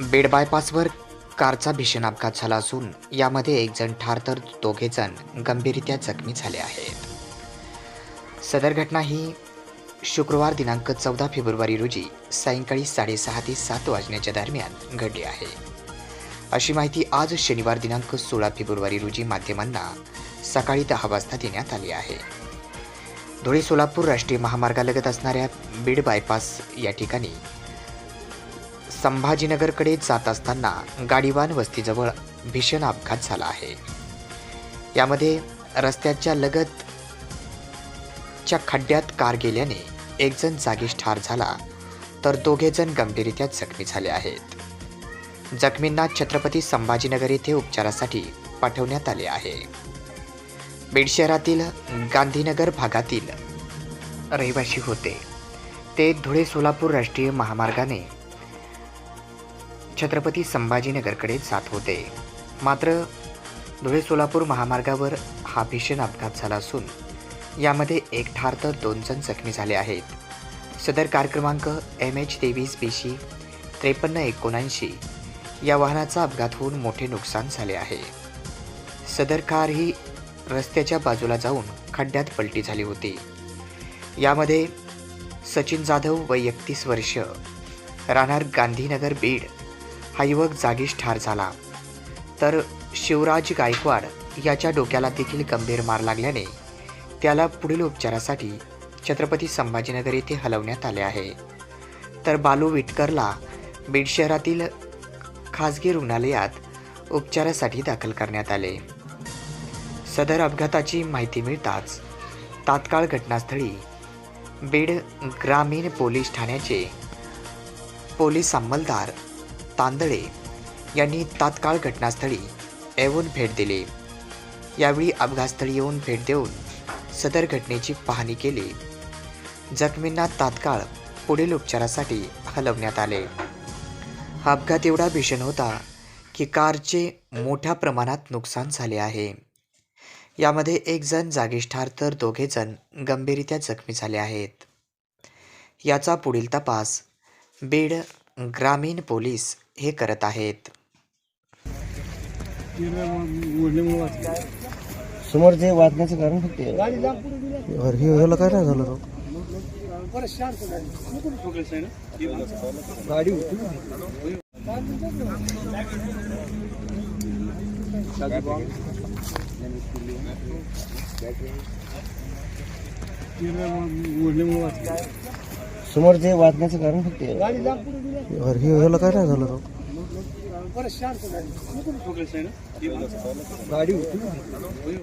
Bed बायपासवर कारचा भीषण अपघात झाला असून यामध्ये एक जण ठार तर दोघे जण गंभीररित्या जखमी झाले आहेत. सदर घटना ही शुक्रवार दिनांक चौदा फेब्रुवारी रोजी सायंकाळी साडेसहा ते सात वाजण्याच्या दरम्यान घडली आहे. अशी माहिती आज शनिवार दिनांक सोळा फेब्रुवारी रोजी माध्यमांना सकाळी दहा वाजता देण्यात आली आहे. धुळे सोलापूर राष्ट्रीय महामार्गालगत असणाऱ्या बीड बायपास या ठिकाणी संभाजीनगरकडे जात असताना गाडीवान वस्तीजवळ भीषण अपघात झाला आहे. यामध्ये रस्त्याच्या लगत च्या खड्ड्यात कार गेल्याने एकजण जागीच ठार झाला तर दोघेजण गंभीररित्या जखमी झाले आहेत. जखमींना छत्रपती संभाजीनगर येथे उपचारासाठी पाठवण्यात आले आहे. बीड शहरातील गांधीनगर भागातील रहिवासी होते. ते धुळे सोलापूर राष्ट्रीय महामार्गाने छत्रपती संभाजीनगरकडे जात होते. मात्र धुळे सोलापूर महामार्गावर हा भीषण अपघात झाला असून यामध्ये एक ठार तर दोन जण जखमी झाले आहेत. सदर कार क्रमांक एम एच तेवीस बी सी त्रेपन्न एकोणऐंशी या वाहनाचा अपघात होऊन मोठे नुकसान झाले आहे. सदर कार ही रस्त्याच्या बाजूला जाऊन खड्ड्यात पलटी झाली होती. यामध्ये सचिन जाधव वय एकतीस वर्ष राहणार गांधीनगर बीड हा युवक जागीच ठार झाला. तर शिवराज गायकवाड याच्या डोक्याला देखील गंभीर मार लागल्याने त्याला पुढील उपचारासाठी छत्रपती संभाजीनगर येथे हलवण्यात आले आहे. तर बालू विटकरला बीड शहरातील खाजगी रुग्णालयात उपचारासाठी दाखल करण्यात आले. सदर अपघाताची माहिती मिळताच तात्काळ घटनास्थळी बीड ग्रामीण पोलीस ठाण्याचे पोलीस अंमलदार तांदळे यांनी तात्काळ घटनास्थळी येऊन भेट दिली. यावेळी अपघातस्थळी येऊन भेट देऊन सदर घटनेची पाहणी केली. जखमींना तात्काळ पुढील उपचारासाठी हलवण्यात आले. हा अपघात एवढा भीषण होता की कारचे मोठ्या प्रमाणात नुकसान झाले आहे. यामध्ये एक जण जागीच ठार तर दोघे जण गंभीररित्या जखमी झाले आहेत. याचा पुढील तपास बीड ग्रामीण पोलीस हे करत आहेत. समोर ते वाचण्याचं कारण फक्त ह्याला काय नाही झालं राव? गाडी होती. ना. समोर ते वाचण्याचं कारण फक्त ह्याला काय नाही झालं गाडी होती ना.